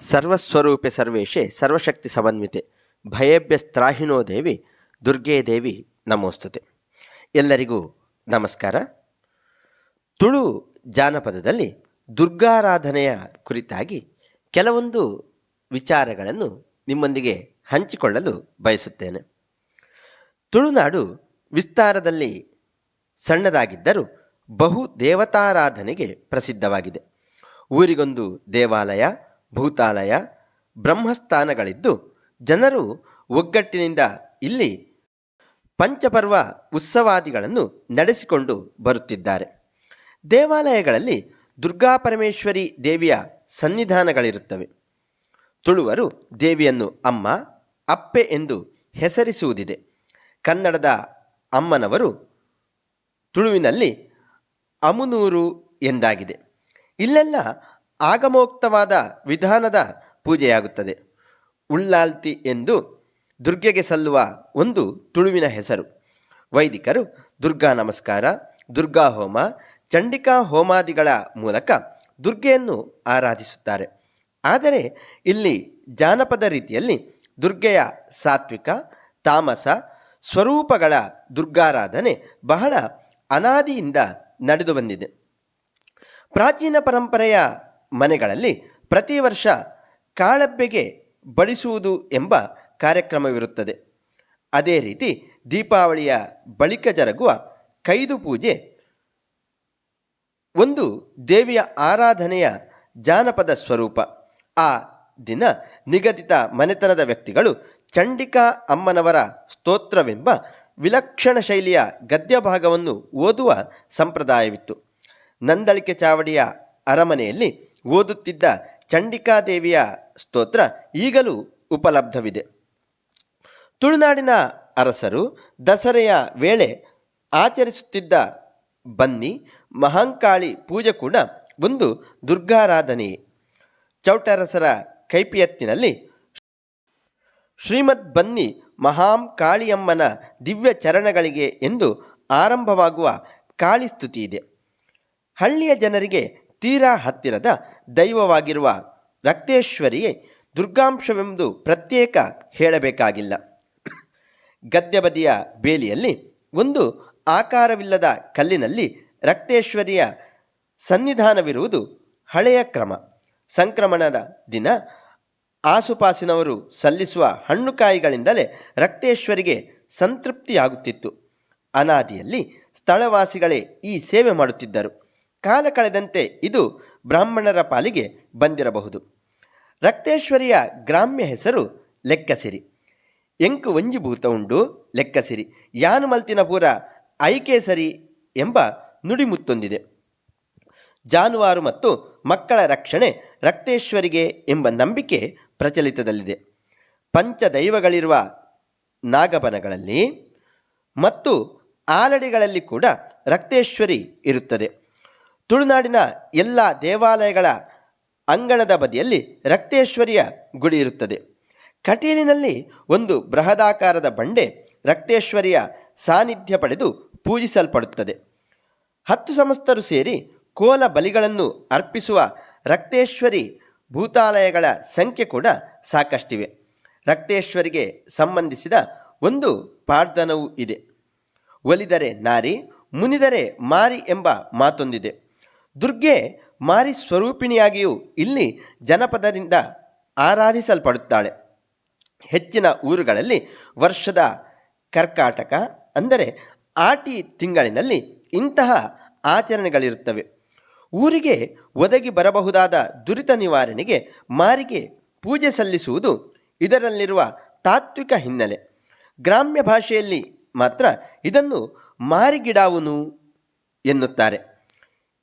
ಸರ್ವಸ್ವರೂಪೆ ಸರ್ವೇಶೆ ಸರ್ವಶಕ್ತಿ ಸಮನ್ವಿತೆ. ಭಯೇಭ್ಯಸ್ತ್ರಾಹಿನೋ ದೇವಿ, ದುರ್ಗೇ ದೇವಿ ನಮೋಸ್ತುತೆ. ಎಲ್ಲರಿಗೂ ನಮಸ್ಕಾರ. ತುಳು ಜಾನಪದದಲ್ಲಿ ದುರ್ಗಾರಾಧನೆಯ ಕುರಿತಾಗಿ ಕೆಲವೊಂದು ವಿಚಾರಗಳನ್ನು ನಿಮ್ಮೊಂದಿಗೆ ಹಂಚಿಕೊಳ್ಳಲು ಬಯಸುತ್ತೇನೆ. ತುಳುನಾಡು ವಿಸ್ತಾರದಲ್ಲಿ ಸಣ್ಣದಾಗಿದ್ದರೂ ಬಹು ದೇವತಾರಾಧನೆಗೆ ಪ್ರಸಿದ್ಧವಾಗಿದೆ. ಊರಿಗೊಂದು ದೇವಾಲಯ ಭೂತಾಲಯ ಬ್ರಹ್ಮಸ್ಥಾನಗಳಿದ್ದು ಜನರು ಒಗ್ಗಟ್ಟಿನಿಂದ ಇಲ್ಲಿ ಪಂಚಪರ್ವ ಉತ್ಸವಾದಿಗಳನ್ನು ನಡೆಸಿಕೊಂಡು ಬರುತ್ತಿದ್ದಾರೆ. ದೇವಾಲಯಗಳಲ್ಲಿ ದುರ್ಗಾಪರಮೇಶ್ವರಿ ದೇವಿಯ ಸನ್ನಿಧಾನಗಳಿರುತ್ತವೆ. ತುಳುವರು ದೇವಿಯನ್ನು ಅಮ್ಮ, ಅಪ್ಪೆ ಎಂದು ಹೆಸರಿಸುವುದಿದೆ. ಕನ್ನಡದ ಅಮ್ಮನವರು ತುಳುವಿನಲ್ಲಿ ಅಮುನೂರು ಎಂದಾಗಿದೆ. ಇಲ್ಲೆಲ್ಲ ಆಗಮೋಕ್ತವಾದ ವಿಧಾನದ ಪೂಜೆಯಾಗುತ್ತದೆ. ಉಳ್ಳಾಲ್ತಿ ಎಂದು ದುರ್ಗೆಗೆ ಸಲ್ಲುವ ಒಂದು ತುಳುವಿನ ಹೆಸರು. ವೈದಿಕರು ದುರ್ಗಾ ನಮಸ್ಕಾರ, ದುರ್ಗಾ ಹೋಮ, ಚಂಡಿಕಾ ಹೋಮಾದಿಗಳ ಮೂಲಕ ದುರ್ಗೆಯನ್ನು ಆರಾಧಿಸುತ್ತಾರೆ. ಆದರೆ ಇಲ್ಲಿ ಜಾನಪದ ರೀತಿಯಲ್ಲಿ ದುರ್ಗೆಯ ಸಾತ್ವಿಕ, ತಾಮಸ, ಸ್ವರೂಪಗಳ ದುರ್ಗಾರಾಧನೆ ಬಹಳ ಅನಾದಿಯಿಂದ ನಡೆದು ಬಂದಿದೆ. ಪ್ರಾಚೀನ ಪರಂಪರೆಯ ಮನೆಗಳಲ್ಲಿ ಪ್ರತಿ ವರ್ಷ ಕಾಳಬ್ಬೆಗೆ ಬಡಿಸುವುದು ಎಂಬ ಕಾರ್ಯಕ್ರಮವಿರುತ್ತದೆ. ಅದೇ ರೀತಿ ದೀಪಾವಳಿಯ ಬಳಿಕ ಜರಗುವ ಕೈದು ಪೂಜೆ, ಒಂದು ದೇವಿಯ ಆರಾಧನೆಯ ಜಾನಪದ ಸ್ವರೂಪ. ಆ ದಿನ ನಿಗದಿತ ಮನೆತನದ ವ್ಯಕ್ತಿಗಳು ಚಂಡಿಕಾ ಅಮ್ಮನವರ ಸ್ತೋತ್ರವೆಂಬ ವಿಲಕ್ಷಣ ಶೈಲಿಯ ಗದ್ಯ ಭಾಗವನ್ನು ಓದುವ ಸಂಪ್ರದಾಯವಿತ್ತು. ನಂದಳಿಕೆ ಚಾವಡಿಯ ಅರಮನೆಯಲ್ಲಿ ಓದುತ್ತಿದ್ದ ಚಂಡಿಕಾದೇವಿಯ ಸ್ತೋತ್ರ ಈಗಲೂ ಉಪಲಬ್ಧವಿದೆ. ತುಳುನಾಡಿನ ಅರಸರು ದಸರೆಯ ವೇಳೆ ಆಚರಿಸುತ್ತಿದ್ದ ಬನ್ನಿ, ಮಹಾಂಕಾಳಿ ಪೂಜೆ ಕೂಡ ಒಂದು ದುರ್ಗಾರಾಧನೆಯೇ ಚೌಟರಸರ ಕೈಪಿಯತ್ತಿನಲ್ಲಿ ಶ್ರೀಮದ್ ಬನ್ನಿ ಮಹಾಂ ಕಾಳಿಯಮ್ಮನ ದಿವ್ಯ ಚರಣಗಳಿಗೆ ಎಂದು ಆರಂಭವಾಗುವ ಕಾಳಿಸ್ತುತಿ ಇದೆ. ಹಳ್ಳಿಯ ಜನರಿಗೆ ತೀರಾ ಹತ್ತಿರದ ದೈವವಾಗಿರುವ ರಕ್ತೇಶ್ವರಿಯೇ ದುರ್ಗಾಂಶವೆಂದು ಪ್ರತ್ಯೇಕ ಹೇಳಬೇಕಾಗಿಲ್ಲ. ಗದ್ಯಬದಿಯ ಬೇಲಿಯಲ್ಲಿ ಒಂದು ಆಕಾರವಿಲ್ಲದ ಕಲ್ಲಿನಲ್ಲಿ ರಕ್ತೇಶ್ವರಿಯ ಸನ್ನಿಧಾನವಿರುವುದು ಹಳೆಯ ಕ್ರಮ. ಸಂಕ್ರಮಣದ ದಿನ ಆಸುಪಾಸಿನವರು ಸಲ್ಲಿಸುವ ಹಣ್ಣುಕಾಯಿಗಳಿಂದಲೇ ರಕ್ತೇಶ್ವರಿಗೆ ಸಂತೃಪ್ತಿಯಾಗುತ್ತಿತ್ತು. ಅನಾದಿಯಲ್ಲಿ ಸ್ಥಳವಾಸಿಗಳೇ ಈ ಸೇವೆ ಮಾಡುತ್ತಿದ್ದರು. ಕಾಲ ಕಳೆದಂತೆ ಇದು ಬ್ರಾಹ್ಮಣರ ಪಾಲಿಗೆ ಬಂದಿರಬಹುದು. ರಕ್ತೇಶ್ವರಿಯ ಗ್ರಾಮ್ಯ ಹೆಸರು ಲೆಕ್ಕಸಿರಿ. ಎಂಕು ವಂಜಿಭೂತ ಉಂಡು ಲೆಕ್ಕಸಿರಿ. ಯಾನು ಮಲ್ತಿನ ಪೂರ ಐಕೇಸರಿ ಎಂಬ ನುಡಿಮುತ್ತೊಂದಿದೆ. ಜಾನುವಾರು ಮತ್ತು ಮಕ್ಕಳ ರಕ್ಷಣೆ ರಕ್ತೇಶ್ವರಿಗೆ ಎಂಬ ನಂಬಿಕೆ ಪ್ರಚಲಿತದಲ್ಲಿದೆ. ಪಂಚದೈವಗಳಿರುವ ನಾಗಬನಗಳಲ್ಲಿ ಮತ್ತು ಆಲಡಿಗಳಲ್ಲಿ ಕೂಡ ರಕ್ತೇಶ್ವರಿ ಇರುತ್ತದೆ. ತುಳುನಾಡಿನ ಎಲ್ಲ ದೇವಾಲಯಗಳ ಅಂಗಣದ ಬದಿಯಲ್ಲಿ ರಕ್ತೇಶ್ವರಿಯ ಗುಡಿ ಇರುತ್ತದೆ. ಕಟೀಲಿನಲ್ಲಿ ಒಂದು ಬೃಹದಾಕಾರದ ಬಂಡೆ ರಕ್ತೇಶ್ವರಿಯ ಸಾನ್ನಿಧ್ಯ ಪಡೆದು ಪೂಜಿಸಲ್ಪಡುತ್ತದೆ. ಹತ್ತು ಸಮಸ್ತರು ಸೇರಿ ಕೋಲ ಬಲಿಗಳನ್ನು ಅರ್ಪಿಸುವ ರಕ್ತೇಶ್ವರಿ ಭೂತಾಲಯಗಳ ಸಂಖ್ಯೆ ಕೂಡ ಸಾಕಷ್ಟಿವೆ. ರಕ್ತೇಶ್ವರಿಗೆ ಸಂಬಂಧಿಸಿದ ಒಂದು ಪಾಡ್ದನವೂ ಇದೆ. ಒಲಿದರೆ ನಾರಿ, ಮುನಿದರೆ ಮಾರಿ ಎಂಬ ಮಾತೊಂದಿದೆ. ದುರ್ಗೆ ಮಾರಿ ಸ್ವರೂಪಿಣಿಯಾಗಿಯೂ ಇಲ್ಲಿ ಜನಪದರಿಂದ ಆರಾಧಿಸಲ್ಪಡುತ್ತಾಳೆ. ಹೆಚ್ಚಿನ ಊರುಗಳಲ್ಲಿ ವರ್ಷದ ಕರ್ಕಾಟಕ ಅಂದರೆ ಆಟಿ ತಿಂಗಳಿನಲ್ಲಿ ಇಂತಹ ಆಚರಣೆಗಳಿರುತ್ತವೆ. ಊರಿಗೆ ಒದಗಿ ಬರಬಹುದಾದ ದುರಿತ ನಿವಾರಣೆಗೆ ಮಾರಿಗೆ ಪೂಜೆ ಸಲ್ಲಿಸುವುದು ಇದರಲ್ಲಿರುವ ತಾತ್ವಿಕ ಹಿನ್ನೆಲೆ. ಗ್ರಾಮ್ಯ ಭಾಷೆಯಲ್ಲಿ ಮಾತ್ರ ಇದನ್ನು ಮಾರಿಗಿಡಾವುನು ಎನ್ನುತ್ತಾರೆ.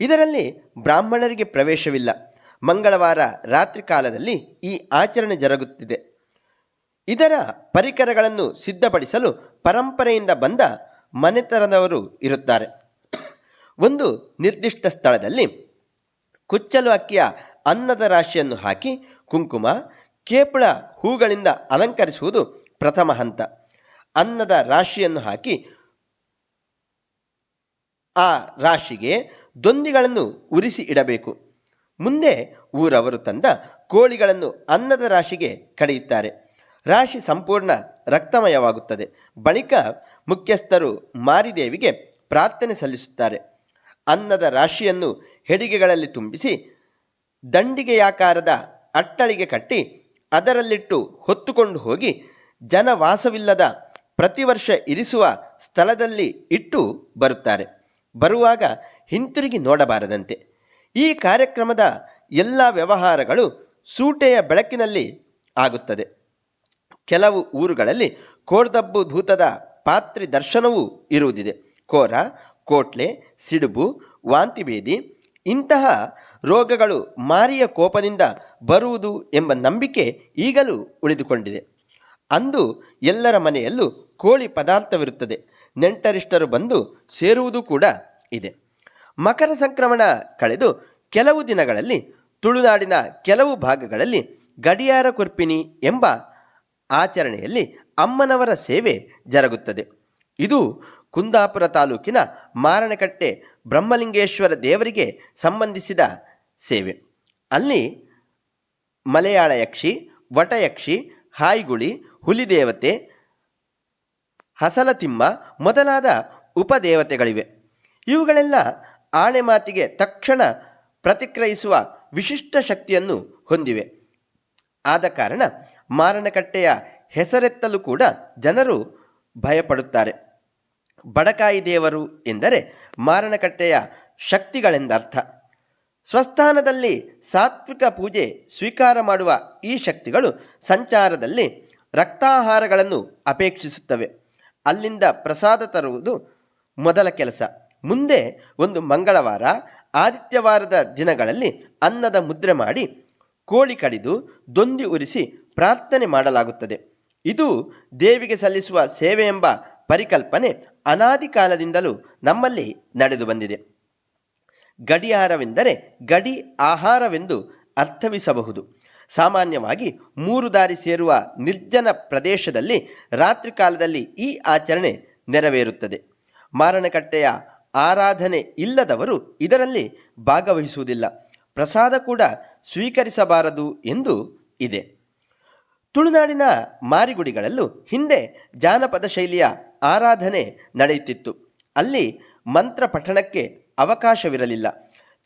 ಇದರಲ್ಲಿ ಬ್ರಾಹ್ಮಣರಿಗೆ ಪ್ರವೇಶವಿಲ್ಲ. ಮಂಗಳವಾರ ರಾತ್ರಿ ಕಾಲದಲ್ಲಿ ಈ ಆಚರಣೆ ಜರುಗುತ್ತಿದೆ. ಇದರ ಪರಿಕರಗಳನ್ನು ಸಿದ್ಧಪಡಿಸಲು ಪರಂಪರೆಯಿಂದ ಬಂದ ಮನೆತನದವರು ಇರುತ್ತಾರೆ. ಒಂದು ನಿರ್ದಿಷ್ಟ ಸ್ಥಳದಲ್ಲಿ ಕುಚ್ಚಲು ಅಕ್ಕಿಯ ಅನ್ನದ ರಾಶಿಯನ್ನು ಹಾಕಿ ಕುಂಕುಮ, ಕೇಪುಳ ಹೂಗಳಿಂದ ಅಲಂಕರಿಸುವುದು ಪ್ರಥಮ ಹಂತ. ಅನ್ನದ ರಾಶಿಯನ್ನು ಹಾಕಿ ಆ ರಾಶಿಗೆ ದೊಂದಿಗಳನ್ನು ಉರಿಸಿ ಇಡಬೇಕು. ಮುಂದೆ ಊರವರು ತಂದ ಕೋಳಿಗಳನ್ನು ಅನ್ನದ ರಾಶಿಗೆ ಕಡಿಯುತ್ತಾರೆ. ರಾಶಿ ಸಂಪೂರ್ಣ ರಕ್ತಮಯವಾಗುತ್ತದೆ. ಬಳಿಕ ಮುಖ್ಯಸ್ಥರು ಮಾರಿದೇವಿಗೆ ಪ್ರಾರ್ಥನೆ ಸಲ್ಲಿಸುತ್ತಾರೆ. ಅನ್ನದ ರಾಶಿಯನ್ನು ಹೆಡಿಗೆಗಳಲ್ಲಿ ತುಂಬಿಸಿ ದಂಡಿಗೆಯಾಕಾರದ ಅಟ್ಟಳಿಗೆ ಕಟ್ಟಿ ಅದರಲ್ಲಿಟ್ಟು ಹೊತ್ತುಕೊಂಡು ಹೋಗಿ ಜನವಾಸವಿಲ್ಲದ ಪ್ರತಿವರ್ಷ ಇರಿಸುವ ಸ್ಥಳದಲ್ಲಿ ಇಟ್ಟು ಬರುತ್ತಾರೆ. ಬರುವಾಗ ಹಿಂತಿರುಗಿ ನೋಡಬಾರದಂತೆ. ಈ ಕಾರ್ಯಕ್ರಮದ ಎಲ್ಲ ವ್ಯವಹಾರಗಳು ಸೂಟೆಯ ಬೆಳಕಿನಲ್ಲಿ ಆಗುತ್ತದೆ. ಕೆಲವು ಊರುಗಳಲ್ಲಿ ಕೋರ್ದಬ್ಬು ಭೂತದ ಪಾತ್ರಿ ದರ್ಶನವೂ ಇರುವುದಿದೆ. ಕೋರ, ಕೋಟ್ಲೆ, ಸಿಡುಬು, ವಾಂತಿಭೇದಿ ಇಂತಹ ರೋಗಗಳು ಮಾರಿಯ ಕೋಪದಿಂದ ಬರುವುದು ಎಂಬ ನಂಬಿಕೆ ಈಗಲೂ ಉಳಿದುಕೊಂಡಿದೆ. ಅಂದು ಎಲ್ಲರ ಮನೆಯಲ್ಲೂ ಕೋಳಿ ಪದಾರ್ಥವಿರುತ್ತದೆ. ನೆಂಟರಿಷ್ಟರು ಬಂದು ಸೇರುವುದು ಕೂಡ ಇದೆ. ಮಕರ ಸಂಕ್ರಮಣ ಕಳೆದು ಕೆಲವು ದಿನಗಳಲ್ಲಿ ತುಳುನಾಡಿನ ಕೆಲವು ಭಾಗಗಳಲ್ಲಿ ಗಡಿಯಾರ ಕುರ್ಪಿನಿ ಎಂಬ ಆಚರಣೆಯಲ್ಲಿ ಅಮ್ಮನವರ ಸೇವೆ ಜರುಗುತ್ತದೆ. ಇದು ಕುಂದಾಪುರ ತಾಲೂಕಿನ ಮಾರಣಕಟ್ಟೆ ಬ್ರಹ್ಮಲಿಂಗೇಶ್ವರ ದೇವರಿಗೆ ಸಂಬಂಧಿಸಿದ ಸೇವೆ. ಅಲ್ಲಿ ಮಲಯಾಳ ಯಕ್ಷಿ ವಟಯಕ್ಷಿ ಹಾಯ್ಗುಳಿ ಹುಲಿದೇವತೆ ಹಸಲತಿಮ್ಮ ಮೊದಲಾದ ಉಪದೇವತೆಗಳಿವೆ ಇವುಗಳೆಲ್ಲ ಆಣೆ ಮಾತಿಗೆ ತಕ್ಷಣ ಪ್ರತಿಕ್ರಿಯಿಸುವ ವಿಶಿಷ್ಟ ಶಕ್ತಿಯನ್ನು ಹೊಂದಿವೆ. ಆದ ಕಾರಣ ಮಾರಣಕಟ್ಟೆಯ ಹೆಸರೆತ್ತಲು ಕೂಡ ಜನರು ಭಯಪಡುತ್ತಾರೆ. ಬಡಕಾಯಿ ದೇವರು ಎಂದರೆ ಮಾರಣಕಟ್ಟೆಯ ಶಕ್ತಿಗಳೆಂದರ್ಥ ಸ್ವಸ್ಥಾನದಲ್ಲಿ ಸಾತ್ವಿಕ ಪೂಜೆ ಸ್ವೀಕಾರ ಮಾಡುವ ಈ ಶಕ್ತಿಗಳು ಸಂಚಾರದಲ್ಲಿ ರಕ್ತಾಹಾರಗಳನ್ನು ಅಪೇಕ್ಷಿಸುತ್ತವೆ. ಅಲ್ಲಿಂದ ಪ್ರಸಾದ ತರುವುದು ಮೊದಲ ಕೆಲಸ. ಮುಂದೆ ಒಂದು ಮಂಗಳವಾರ, ಆದಿತ್ಯವಾರದ ದಿನಗಳಲ್ಲಿ ಅನ್ನದ ಮುದ್ರೆ ಮಾಡಿ ಕೋಳಿ ಕಡಿದು ದೊಂದಿ ಉರಿಸಿ ಪ್ರಾರ್ಥನೆ ಮಾಡಲಾಗುತ್ತದೆ. ಇದು ದೇವಿಗೆ ಸಲ್ಲಿಸುವ ಸೇವೆ ಎಂಬ ಪರಿಕಲ್ಪನೆ ಅನಾದಿ ಕಾಲದಿಂದಲೂ ನಮ್ಮಲ್ಲಿ ನಡೆದು ಬಂದಿದೆ. ಗಡಿಯಾರವೆಂದರೆ ಗಡಿ ಆಹಾರವೆಂದು ಅರ್ಥವಿಸಬಹುದು. ಸಾಮಾನ್ಯವಾಗಿ ಮೂರು ದಾರಿ ಸೇರುವ ನಿರ್ಜನ ಪ್ರದೇಶದಲ್ಲಿ ರಾತ್ರಿ ಕಾಲದಲ್ಲಿ ಈ ಆಚರಣೆ ನೆರವೇರುತ್ತದೆ. ಮಾರಣಕಟ್ಟೆಯ ಆರಾಧನೆ ಇಲ್ಲದವರು ಇದರಲ್ಲಿ ಭಾಗವಹಿಸುವುದಿಲ್ಲ. ಪ್ರಸಾದ ಕೂಡ ಸ್ವೀಕರಿಸಬಾರದು ಎಂದು ಇದೆ. ತುಳುನಾಡಿನ ಮಾರಿಗುಡಿಗಳಲ್ಲೂ ಹಿಂದೆ ಜಾನಪದ ಶೈಲಿಯ ಆರಾಧನೆ ನಡೆಯುತ್ತಿತ್ತು. ಅಲ್ಲಿ ಮಂತ್ರ ಪಠಣಕ್ಕೆ ಅವಕಾಶವಿರಲಿಲ್ಲ.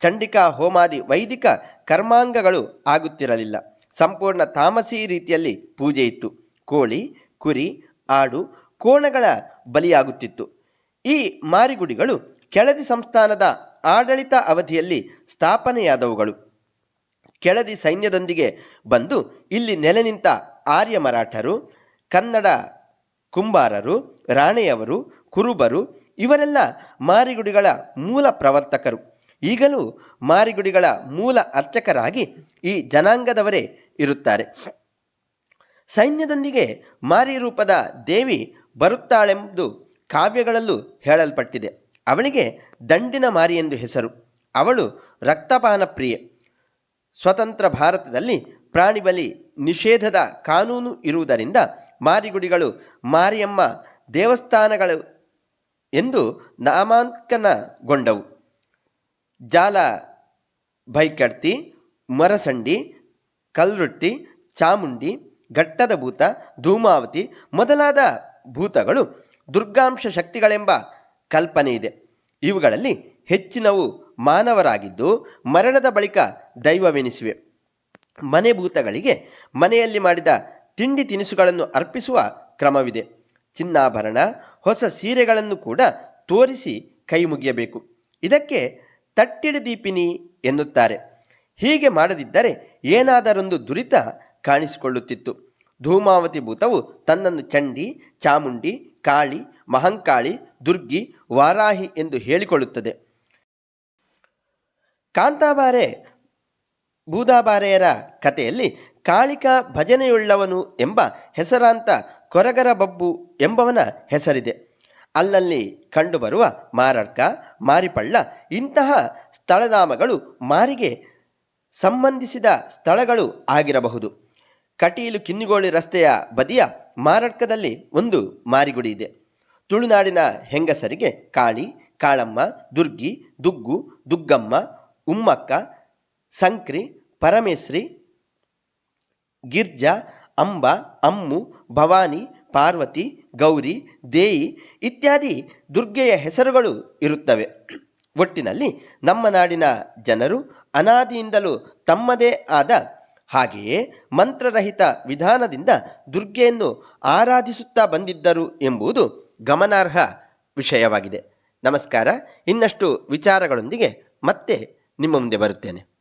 ಚಂಡಿಕಾ ಹೋಮಾದಿ ವೈದಿಕ ಕರ್ಮಾಂಗಗಳು ಆಗುತ್ತಿರಲಿಲ್ಲ. ಸಂಪೂರ್ಣ ತಾಮಸಿ ರೀತಿಯಲ್ಲಿ ಪೂಜೆ ಇತ್ತು. ಕೋಳಿ, ಕುರಿ, ಆಡು, ಕೋಣಗಳ ಬಲಿಯಾಗುತ್ತಿತ್ತು. ಈ ಮಾರಿಗುಡಿಗಳು ಕೆಳದಿ ಸಂಸ್ಥಾನದ ಆಡಳಿತ ಅವಧಿಯಲ್ಲಿ ಸ್ಥಾಪನೆಯಾದವುಗಳು. ಕೆಳದಿ ಸೈನ್ಯದೊಂದಿಗೆ ಬಂದು ಇಲ್ಲಿ ನೆಲೆ ನಿಂತ ಆರ್ಯ ಮರಾಠರು, ಕನ್ನಡ ಕುಂಬಾರರು, ರಾಣೆಯವರು, ಕುರುಬರು ಇವರೆಲ್ಲ ಮಾರಿಗುಡಿಗಳ ಮೂಲ ಪ್ರವರ್ತಕರು. ಈಗಲೂ ಮಾರಿಗುಡಿಗಳ ಮೂಲ ಅರ್ಚಕರಾಗಿ ಈ ಜನಾಂಗದವರೇ ಇರುತ್ತಾರೆ. ಸೈನ್ಯದೊಂದಿಗೆ ಮಾರಿ ರೂಪದ ದೇವಿ ಬರುತ್ತಾಳೆಂದು ಕಾವ್ಯಗಳಲ್ಲೂ ಹೇಳಲ್ಪಟ್ಟಿದೆ. ಅವಳಿಗೆ ದಂಡಿನ ಮಾರಿ ಎಂದು ಹೆಸರು. ಅವಳು ರಕ್ತಪಾನ ಪ್ರಿಯೆ. ಸ್ವತಂತ್ರ ಭಾರತದಲ್ಲಿ ಪ್ರಾಣಿಬಲಿ ನಿಷೇಧದ ಕಾನೂನು ಇರುವುದರಿಂದ ಮಾರಿಗುಡಿಗಳು ಮಾರಿಯಮ್ಮ ದೇವಸ್ಥಾನಗಳು ಎಂದು ನಾಮಾಂಕನಗೊಂಡವು. ಜಾಲ ಬೈಕಡ್ತಿ ಮರಸಂಡಿ, ಕಲ್ರೊಟ್ಟಿ, ಚಾಮುಂಡಿ, ಘಟ್ಟದ ಭೂತ, ಧೂಮಾವತಿ ಮೊದಲಾದ ಭೂತಗಳು ದುರ್ಗಾಂಶ ಶಕ್ತಿಗಳೆಂಬ ಕಲ್ಪನೆ ಇದೆ. ಇವುಗಳಲ್ಲಿ ಹೆಚ್ಚಿನವು ಮಾನವರಾಗಿದ್ದು ಮರಣದ ಬಳಿಕ ದೈವವೆನಿಸಿವೆ. ಮನೆ ಭೂತಗಳಿಗೆ ಮನೆಯಲ್ಲಿ ಮಾಡಿದ ತಿಂಡಿ ತಿನಿಸುಗಳನ್ನು ಅರ್ಪಿಸುವ ಕ್ರಮವಿದೆ. ಚಿನ್ನಾಭರಣ, ಹೊಸ ಸೀರೆಗಳನ್ನು ಕೂಡ ತೋರಿಸಿ ಕೈ ಮುಗಿಯಬೇಕು. ಇದಕ್ಕೆ ತಟ್ಟಿಡ ದೀಪಿನಿ ಎನ್ನುತ್ತಾರೆ. ಹೀಗೆ ಮಾಡದಿದ್ದರೆ ಏನಾದರೊಂದು ದುರಿತ ಕಾಣಿಸಿಕೊಳ್ಳುತ್ತಿತ್ತು. ಧೂಮಾವತಿ ಭೂತವು ತನ್ನನ್ನು ಚಂಡಿ, ಚಾಮುಂಡಿ ಕಾಳಿ, ಮಹಂಕಾಳಿ, ದುರ್ಗಿ, ವಾರಾಹಿ ಎಂದು ಹೇಳಿಕೊಳ್ಳುತ್ತದೆ. ಕಾಂತಾಬಾರೆ, ಬೂದಾಬಾರೆಯರ ಕಥೆಯಲ್ಲಿ ಕಾಳಿಕಾ ಭಜನೆಯುಳ್ಳವನು ಎಂಬ ಹೆಸರಾಂತ ಕೊರಗರ ಬಬ್ಬು ಎಂಬವನ ಹೆಸರಿದೆ. ಅಲ್ಲಲ್ಲಿ ಕಂಡುಬರುವ ಮಾರಡ್ಕ, ಮಾರಿಪಳ್ಳ ಇಂತಹ ಸ್ಥಳನಾಮಗಳು ಮಾರಿಗೆ ಸಂಬಂಧಿಸಿದ ಸ್ಥಳಗಳು ಆಗಿರಬಹುದು. ಕಟೀಲು ಕಿನ್ನಿಗೋಳಿ ರಸ್ತೆಯ ಬದಿಯ ಮಾರಡ್ಕದಲ್ಲಿ ಒಂದು ಮಾರಿಗುಡಿ ಇದೆ. ತುಳುನಾಡಿನ ಹೆಂಗಸರಿಗೆ ಕಾಳಿ, ಕಾಳಮ್ಮ, ದುರ್ಗಿ, ದುಗ್ಗು, ದುಗ್ಗಮ್ಮ, ಉಮ್ಮಕ್ಕ, ಸಂಕ್ರಿ, ಪರಮೇಶ್ರಿ, ಗಿರ್ಜಾ, ಅಂಬ, ಅಮ್ಮು, ಭವಾನಿ, ಪಾರ್ವತಿ, ಗೌರಿ, ದೇಯಿ ಇತ್ಯಾದಿ ದುರ್ಗೆಯ ಹೆಸರುಗಳು ಇರುತ್ತವೆ. ಒಟ್ಟಿನಲ್ಲಿ ನಮ್ಮ ನಾಡಿನ ಜನರು ಅನಾದಿಯಿಂದಲೂ ತಮ್ಮದೇ ಆದ ಹಾಗೆಯೇ ಮಂತ್ರರಹಿತ ವಿಧಾನದಿಂದ ದುರ್ಗೆಯನ್ನು ಆರಾಧಿಸುತ್ತಾ ಬಂದಿದ್ದರು ಎಂಬುದು ಗಮನಾರ್ಹ ವಿಷಯವಾಗಿದೆ. ನಮಸ್ಕಾರ. ಇನ್ನಷ್ಟು ವಿಚಾರಗಳೊಂದಿಗೆ ಮತ್ತೆ ನಿಮ್ಮ ಮುಂದೆ ಬರುತ್ತೇನೆ.